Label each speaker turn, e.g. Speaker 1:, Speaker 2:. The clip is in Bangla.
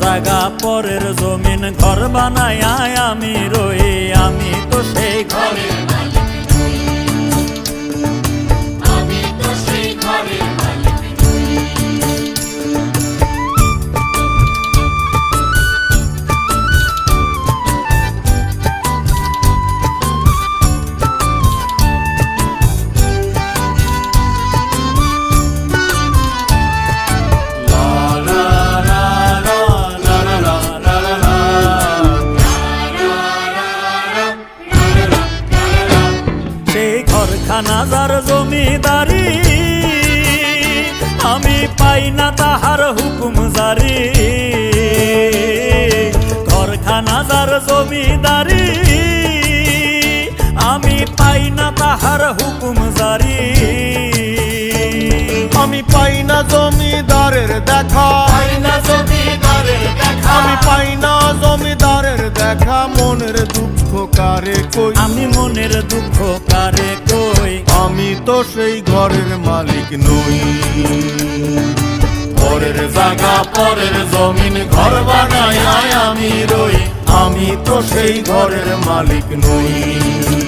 Speaker 1: জাগা পরের জমিন ঘর বানায় আমি রই আমি তো সেই
Speaker 2: সেই
Speaker 1: ঘরখানা যার জমিদারি আমি পাই না তাহার হুকুম জারি। ঘরখানা যার জমিদারি আমি পাই না তাহার হুকুম জারি।
Speaker 3: আমি পাই না জমিদারের দেখা।
Speaker 2: পাই না জমিদারের দেখা।
Speaker 3: আমি পাই না জমিদারের দেখা। মনের দুঃখ কারে কই?
Speaker 1: আমি মনের দুঃখ কারে কই?
Speaker 3: আমি তো সেই ঘরের মালিক নই। ঘরের জায়গা পরের জমিন ঘর বানাই আমি রই। আমি তো সেই ঘরের মালিক নই।